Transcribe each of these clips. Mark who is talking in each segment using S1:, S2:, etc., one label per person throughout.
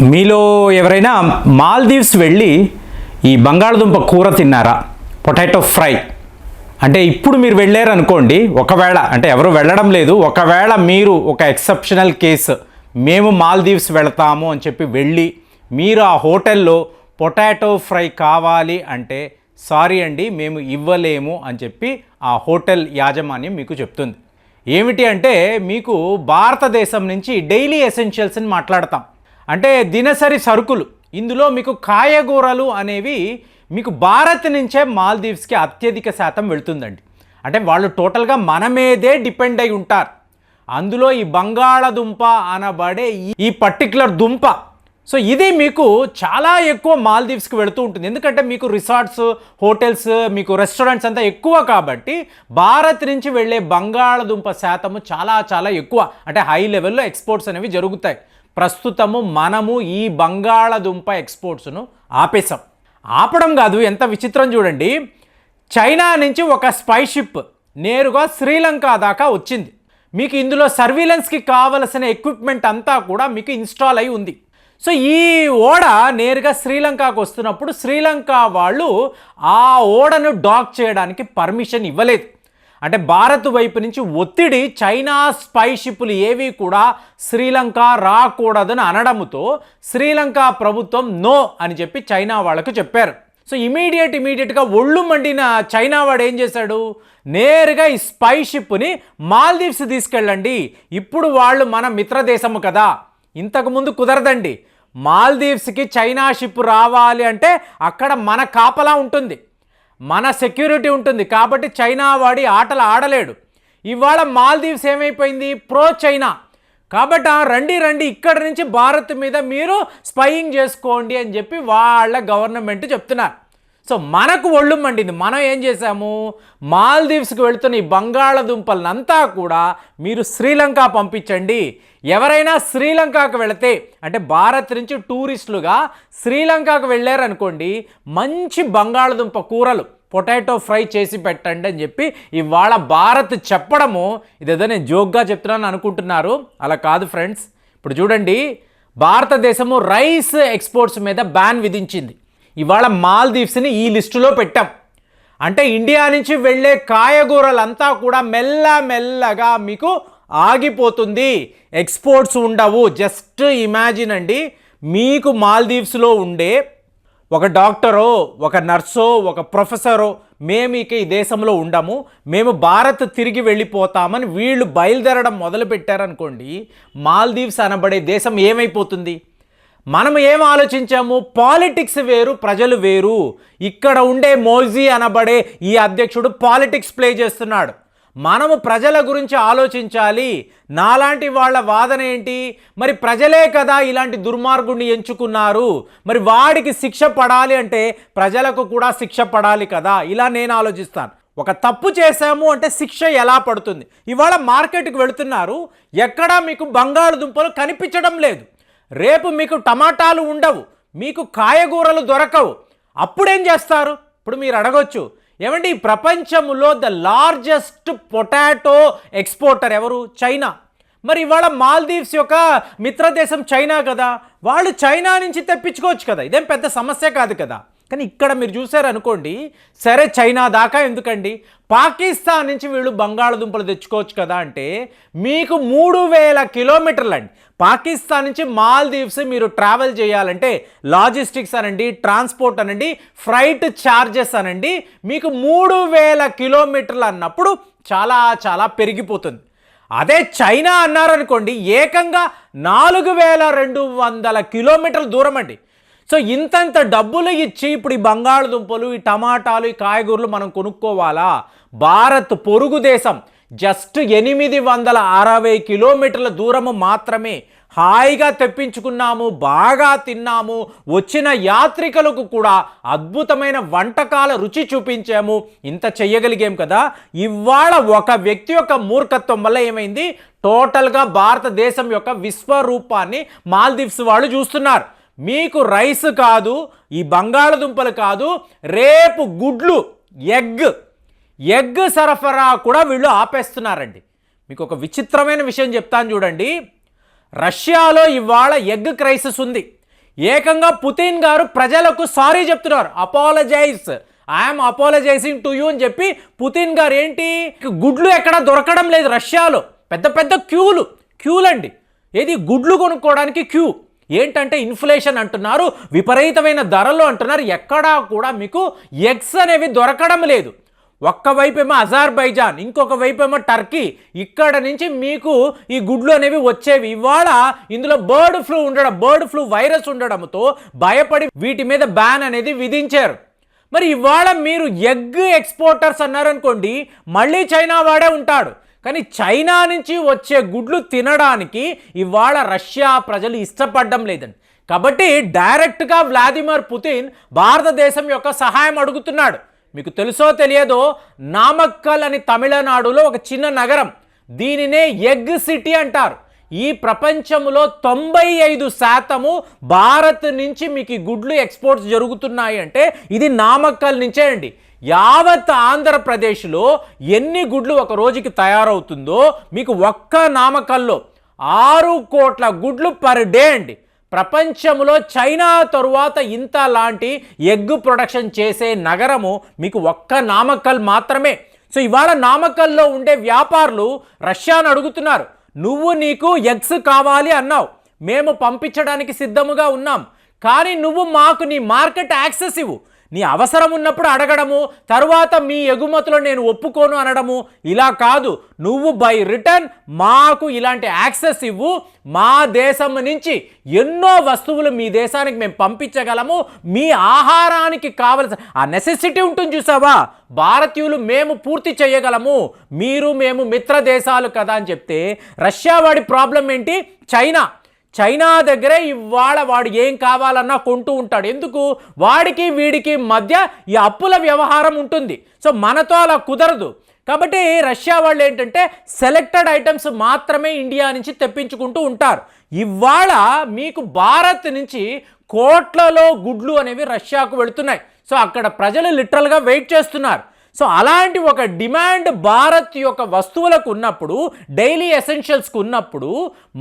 S1: మీలో ఎవరైనా మాల్దీవ్స్ వెళ్ళి ఈ బంగాళదుంప కూర తిన్నారా? Potato fry. అంటే ఇప్పుడు మీరు వెళ్ళారు అనుకోండి ఒకవేళ అంటే ఎవరు వెళ్ళడం లేదు ఒకవేళ మీరు ఒక ఎక్సెప్షనల్ కేసు మేము మాల్దీవ్స్ వెళతాము అని చెప్పి వెళ్ళి మీరు ఆ హోటల్లో పొటాటో ఫ్రై కావాలి అంటే సారీ అండి మేము ఇవ్వలేము అని చెప్పి ఆ హోటల్ యాజమాన్యం మీకు చెప్తుంది. ఏమిటి అంటే మీకు భారతదేశం నుంచి డైలీ ఎసెన్షియల్స్ని మాట్లాడతాం. అంటే దినసరి సరుకులు. ఇందులో మీకు కాయగూరలు అనేవి మీకు భారత్ నుంచే మాల్దీవ్స్కి అత్యధిక శాతం వెళుతుందండి. అంటే వాళ్ళు టోటల్గా మన మీదే డిపెండ్ అయి ఉంటారు. అందులో ఈ బంగాళదుంప అనబడే ఈ- పర్టిక్యులర్ దుంప. సో ఇది మీకు చాలా ఎక్కువ మాల్దీవ్స్కి వెళుతూ ఉంటుంది. ఎందుకంటే మీకు రిసార్ట్స్ హోటల్స్ మీకు రెస్టారెంట్స్ అంతా ఎక్కువ కాబట్టి భారత్ నుంచి వెళ్ళే బంగాళదుంప శాతము చాలా చాలా ఎక్కువ. అంటే హై లెవెల్లో ఎక్స్పోర్ట్స్ అనేవి జరుగుతాయి. ప్రస్తుతము మనము ఈ బంగాళదుంప ఎక్స్పోర్ట్స్ను ఆపేసాం ఆపడం కాదు ఎంత విచిత్రం చూడండి. చైనా నుంచి ఒక స్పై షిప్ నేరుగా శ్రీలంక దాకా వచ్చింది. మీకు ఇందులో సర్వీలెన్స్కి కావలసిన ఎక్విప్మెంట్ అంతా కూడా మీకు ఇన్స్టాల్ అయి ఉంది. సో ఈ ఓడ నేరుగా శ్రీలంకకు వస్తున్నప్పుడు శ్రీలంక వాళ్ళు ఆ ఓడను డాక్ చేయడానికి పర్మిషన్ ఇవ్వలేదు. అంటే భారత్ వైపు నుంచి ఒత్తిడి చైనా స్పై షిప్లు ఏవి కూడా శ్రీలంక రాకూడదని అనడంతో శ్రీలంక ప్రభుత్వం నో అని చెప్పి చైనా వాళ్ళకు చెప్పారు. సో ఇమీడియట్ ఇమీడియట్గా ఒళ్ళు మండిన చైనా వాడు ఏం చేశాడు? నేరుగా ఈ స్పై షిప్ని మాల్దీవ్స్ తీసుకెళ్ళండి. ఇప్పుడు వాళ్ళు మన మిత్రదేశము కదా. ఇంతకుముందు కుదరదండి. మాల్దీవ్స్కి చైనా షిప్ రావాలి అంటే అక్కడ మన కాపలా ఉంటుంది. మన సెక్యూరిటీ ఉంటుంది కాబట్టి చైనా వాడి ఆటలు ఆడలేడు. ఇవాళ మాల్దీవ్స్ ఏమైపోయింది? Pro China. కాబట్టి రండి రండి ఇక్కడి నుంచి భారత్ మీద మీరు స్పయింగ్ చేసుకోండి అని చెప్పి వాళ్ళ గవర్నమెంట్ చెప్తున్నారు. సో మనకు ఒళ్ళు మండింది. మనం ఏం చేశాము? మాల్దీవ్స్కి వెళుతున్న ఈ బంగాళదుంపలనంతా కూడా మీరు శ్రీలంక పంపించండి. ఎవరైనా శ్రీలంకకు వెళితే అంటే భారత్ నుంచి టూరిస్టులుగా శ్రీలంకకు వెళ్ళారనుకోండి మంచి బంగాళదుంప కూరలు పొటాటో ఫ్రై చేసి పెట్టండి అని చెప్పి ఇవాళ భారత్ చెప్పడము ఇదేదో నేను జోక్గా చెప్తున్నాను అనుకుంటున్నారు. అలా కాదు ఫ్రెండ్స్. ఇప్పుడు చూడండి భారతదేశము రైస్ ఎక్స్పోర్ట్స్ మీద బ్యాన్ విధించింది. ఇవాళ మాల్దీవ్స్ని ఈ లిస్టులో పెట్టాం. అంటే ఇండియా నుంచి వెళ్ళే కాయగూరలంతా కూడా మెల్ల మెల్లగా మీకు ఆగిపోతుంది. ఎక్స్పోర్ట్స్ ఉండవు. జస్ట్ ఇమాజిన్ అండి మీకు మాల్దీవ్స్లో ఉండే ఒక డాక్టరో ఒక నర్సో ఒక ప్రొఫెసరో మేము ఇక ఈ దేశంలో ఉండము. మేము భారత్ తిరిగి వెళ్ళిపోతామని వీళ్ళు బయలుదేరడం మొదలుపెట్టారనుకోండి మాల్దీవ్స్ అనబడే దేశం ఏమైపోతుంది? మనం ఏం ఆలోచించాము? పాలిటిక్స్ వేరు ప్రజలు వేరు. ఇక్కడ ఉండే మోజీ అనబడే ఈ అధ్యక్షుడు పాలిటిక్స్ ప్లే చేస్తున్నాడు. మనము ప్రజల గురించి ఆలోచించాలి. నాలాంటి వాళ్ళ వాదన ఏంటి? మరి ప్రజలే కదా ఇలాంటి దుర్మార్గుడిని ఎంచుకున్నారు. మరి వాడికి శిక్ష పడాలి అంటే ప్రజలకు కూడా శిక్ష పడాలి కదా. ఇలా నేను ఆలోచిస్తాను. ఒక తప్పు చేశాము అంటే శిక్ష ఎలా పడుతుంది? ఇవాళ మార్కెట్కి వెళుతున్నారు. ఎక్కడా మీకు బంగాళదుంపలు కనిపించడం లేదు. రేపు మీకు టమాటాలు ఉండవు మీకు కాయగూరలు దొరకవు. అప్పుడేం చేస్తారు? ఇప్పుడు మీరు అడగొచ్చు ఏమండి ఈ ప్రపంచంలో ద లార్జెస్ట్ పొటాటో ఎక్స్పోర్టర్ ఎవరు? చైనా. మరి ఇవాళ మాల్దీవ్స్ యొక్క మిత్రదేశం చైనా కదా. వాళ్ళు చైనా నుంచి తెప్పించుకోవచ్చు కదా ఇదేం పెద్ద సమస్య కాదు కదా. కానీ ఇక్కడ మీరు చూసారనుకోండి సరే చైనా దాకా ఎందుకండి? పాకిస్తాన్ నుంచి వీళ్ళు బంగాళదుంపలు తెచ్చుకోవచ్చు కదా అంటే మీకు మూడు వేల కిలోమీటర్లు అండి పాకిస్తాన్ నుంచి మాల్దీవ్స్ మీరు ట్రావెల్ చేయాలంటే లాజిస్టిక్స్ అనండి ట్రాన్స్పోర్ట్ అనండి ఫ్రైట్ ఛార్జెస్ అనండి మీకు మూడు వేల కిలోమీటర్లు అన్నప్పుడు చాలా చాలా పెరిగిపోతుంది. అదే చైనా అన్నారనుకోండి ఏకంగా నాలుగు వేల రెండు వందల కిలోమీటర్ల దూరం అండి సో ఇంతంత డబ్బులు ఇచ్చి ఇప్పుడు ఈ బంగాళదుంపలు ఈ టమాటాలు ఈ కాయగూరలు మనం కొనుక్కోవాలా? భారత్ పొరుగు దేశం జస్ట్ ఎనిమిది వందల అరవై కిలోమీటర్ల దూరము మాత్రమే హాయిగా తెప్పించుకున్నాము బాగా తిన్నాము వచ్చిన యాత్రికులకు కూడా అద్భుతమైన వంటకాల రుచి చూపించాము. ఇంత చెయ్యగలిగాం కదా? ఇవాళ ఒక వ్యక్తి యొక్క మూర్ఖత్వం వల్ల ఏమైంది? టోటల్గా భారతదేశం యొక్క విశ్వరూపాన్ని మాల్దీవ్స్ వాళ్ళు చూస్తున్నారు. మీకు రైస్ కాదు ఈ బంగాళదుంపలు కాదు రేపు గుడ్లు ఎగ్. ఎగ్ సరఫరా కూడా వీళ్ళు ఆపేస్తున్నారండి. మీకు ఒక విచిత్రమైన విషయం చెప్తాను చూడండి. రష్యాలో ఇవాళ ఎగ్ క్రైసిస్ ఉంది. ఏకంగా పుతిన్ గారు ప్రజలకు సారీ చెప్తున్నారు. Apologise. I'm apologising to you అని చెప్పి పుతిన్ గారు ఏంటి? గుడ్లు ఎక్కడ దొరకడం లేదు రష్యాలో. పెద్ద పెద్ద క్యూలు క్యూలండి. ఏది? గుడ్లు కొనుక్కోవడానికి క్యూ. ఏంటంటే ఇన్ఫ్లేషన్ అంటున్నారు విపరీతమైన ధరలు అంటున్నారు ఎక్కడా కూడా మీకు ఎగ్స్ అనేవి దొరకడం లేదు. ఒక్క వైపేమో అజార్బైజాన్ ఇంకొక వైపేమో టర్కీ. ఇక్కడ నుంచి మీకు ఈ గుడ్లు అనేవి వచ్చేవి. ఇవాళ ఇందులో బర్డ్ ఫ్లూ ఉండడం బర్డ్ ఫ్లూ వైరస్ ఉండడంతో భయపడి వీటి మీద బ్యాన్ అనేది విధించారు. మరి ఇవాళ మీరు ఎగ్ ఎక్స్పోర్టర్స్ అన్నారనుకోండి మళ్ళీ చైనా వాడే ఉంటాడు. కానీ చైనా నుంచి వచ్చే గుడ్లు తినడానికి ఇవాళ రష్యా ప్రజలు ఇష్టపడడం లేదండి. కాబట్టి డైరెక్ట్గా వ్లాదిమిర్ పుతిన్ భారతదేశం యొక్క సహాయం అడుగుతున్నాడు. మీకు తెలుసో తెలియదో నామక్కల్ అని తమిళనాడులో ఒక చిన్న నగరం. దీనినే ఎగ్ సిటీ అంటారు. ఈ ప్రపంచంలో తొంభై ఐదు శాతము భారత్ నుంచి మీకు గుడ్లు ఎక్స్పోర్ట్స్ జరుగుతున్నాయి అంటే ఇది నామక్కల్ నుంచే అండి. యావత్ ఆంధ్రప్రదేశ్లో ఎన్ని గుడ్లు ఒక రోజుకి తయారవుతుందో మీకు ఒక్క నామకల్లో ఆరు కోట్ల గుడ్లు పర్ డే అండి. ప్రపంచంలో చైనా తరువాత ఇంత లాంటి ఎగ్ ప్రొడక్షన్ చేసే నగరము మీకు ఒక్క నామకల్ మాత్రమే. సో ఇవాళ నామకల్లో ఉండే వ్యాపారులు రష్యాను అడుగుతున్నారు నువ్వు నీకు ఎగ్స్ కావాలి అన్నావు. మేము పంపించడానికి సిద్ధముగా ఉన్నాం. కానీ నువ్వు మాకు నీ మార్కెట్ యాక్సెస్ ఇవ్వు. నీ అవసరం ఉన్నప్పుడు అడగడము తర్వాత మీ ఎగుమతులు నేను ఒప్పుకోను అనడము ఇలా కాదు. నువ్వు బై రిటర్న్ మాకు ఇలాంటి యాక్సెస్ ఇవ్వు. మా దేశం నుంచి ఎన్నో వస్తువులు మీ దేశానికి మేము పంపించగలము. మీ ఆహారానికి కావలసిన ఆ నెసెసిటీ ఉంటుంది చూసావా? భారతీయులు మేము పూర్తి చేయగలము. మీరు మేము మిత్ర దేశాలు కదా అని చెప్తే రష్యా వాడి ప్రాబ్లం ఏంటి? చైనా. చైనా దగ్గరే ఇవాళ వాడు ఏం కావాలన్నా కొంటూ ఉంటాడు. ఎందుకు? వాడికి వీడికి మధ్య ఈ అప్పుల వ్యవహారం ఉంటుంది. సో మనతో అలా కుదరదు. కాబట్టి రష్యా వాళ్ళు ఏంటంటే సెలెక్టెడ్ ఐటమ్స్ మాత్రమే ఇండియా నుంచి తెప్పించుకుంటూ ఉంటారు. ఇవాళ మీకు భారత్ నుంచి కోట్లలో గుడ్లు అనేవి రష్యాకు వెళుతున్నాయి. సో అక్కడ ప్రజలు లిటరల్గా వెయిట్ చేస్తున్నారు. సో అలాంటి ఒక డిమాండ్ భారత్ యొక్క వస్తువులకు ఉన్నప్పుడు డైలీ ఎసెన్షియల్స్కి ఉన్నప్పుడు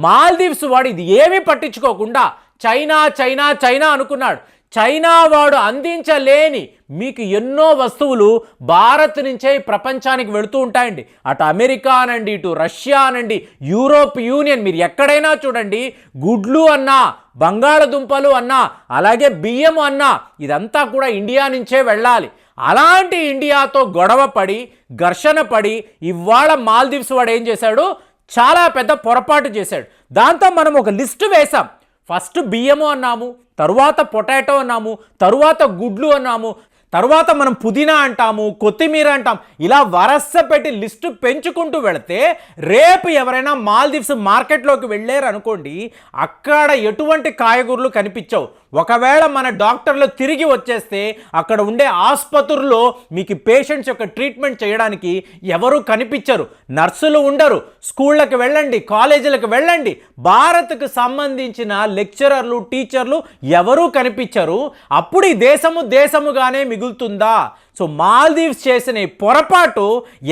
S1: మాల్దీవ్స్ వాడు ఇది ఏమీ పట్టించుకోకుండా చైనా చైనా చైనా అనుకున్నాడు. చైనా వాడు అందించలేని మీకు ఎన్నో వస్తువులు భారత్ నుంచే ప్రపంచానికి వెళుతూ ఉంటాయండి. అటు అమెరికా అనండి ఇటు రష్యా అనండి యూరోప్ యూనియన్ మీరు ఎక్కడైనా చూడండి గుడ్లు అన్నా బంగాళదుంపలు అన్నా అలాగే బియ్యం అన్నా ఇదంతా కూడా ఇండియా నుంచే వెళ్ళాలి. అలాంటి ఇండియాతో గొడవ పడి ఘర్షణ పడి ఇవాళ మాల్దీవ్స్ వాడు ఏం చేశాడు? చాలా పెద్ద పొరపాటు చేశాడు. దాంతో మనం ఒక లిస్టు వేశాం. ఫస్ట్ బియ్యము అన్నాము తరువాత పొటాటో అన్నాము తరువాత గుడ్లు అన్నాము తరువాత మనం పుదీనా అంటాము కొత్తిమీర అంటాం. ఇలా వరస పెట్టి లిస్టు పెంచుకుంటూ వెళితే రేపు ఎవరైనా మాల్దీవ్స్ మార్కెట్లోకి వెళ్ళారు అనుకోండి అక్కడ ఎటువంటి కాయగూరలు కనిపించవు. ఒకవేళ మన డాక్టర్లు తిరిగి వచ్చేస్తే అక్కడ ఉండే ఆసుపత్రుల్లో మీకు పేషెంట్స్ యొక్క ట్రీట్మెంట్ చేయడానికి ఎవరు కనిపించరు. నర్సులు ఉండరు. స్కూళ్ళకి వెళ్ళండి కాలేజీలకు వెళ్ళండి. భారత్కు సంబంధించిన లెక్చరర్లు టీచర్లు ఎవరూ కనిపించరు. అప్పుడు ఈ దేశము దేశముగానే మిగులుతుందా? సో మాల్దీవ్స్ చేసిన ఈ పొరపాటు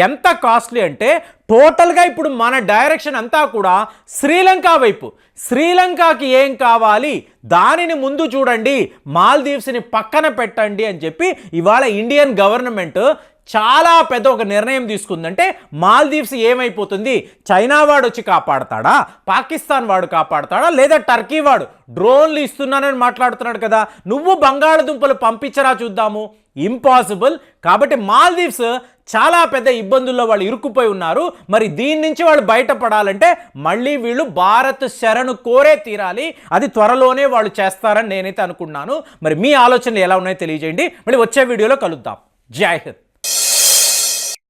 S1: ఎంత కాస్ట్లీ అంటే టోటల్గా ఇప్పుడు మన డైరెక్షన్ అంతా కూడా శ్రీలంక వైపు. శ్రీలంకకి ఏం కావాలి? దానిని ముందు చూడండి మాల్దీవ్స్ని పక్కన పెట్టండి అని చెప్పి ఇవాళ ఇండియన్ గవర్నమెంట్ చాలా పెద్ద ఒక నిర్ణయం తీసుకుందంటే మాల్దీవ్స్ ఏమైపోతుంది? చైనా వాడు వచ్చి కాపాడతాడా? పాకిస్తాన్ వాడు కాపాడతాడా? లేదా టర్కీ వాడు? డ్రోన్లు ఇస్తున్నానని మాట్లాడుతున్నాడు కదా. నువ్వు బంగాళదుంపలు పంపించరా చూద్దాము. ఇంపాసిబుల్. కాబట్టి మాల్దీవ్స్ చాలా పెద్ద ఇబ్బందుల్లో వాళ్ళు ఇరుక్కుపోయి ఉన్నారు. మరి దీని నుంచి వాళ్ళు బయటపడాలంటే మళ్ళీ వీళ్ళు భారత్ శరణు కోరే తీరాలి. అది త్వరలోనే వాళ్ళు చేస్తారని నేనైతే అనుకున్నాను. మరి మీ ఆలోచనలు ఎలా ఉన్నాయో తెలియజేయండి. మళ్ళీ వచ్చే వీడియోలో కలుద్దాం. జై హింద్.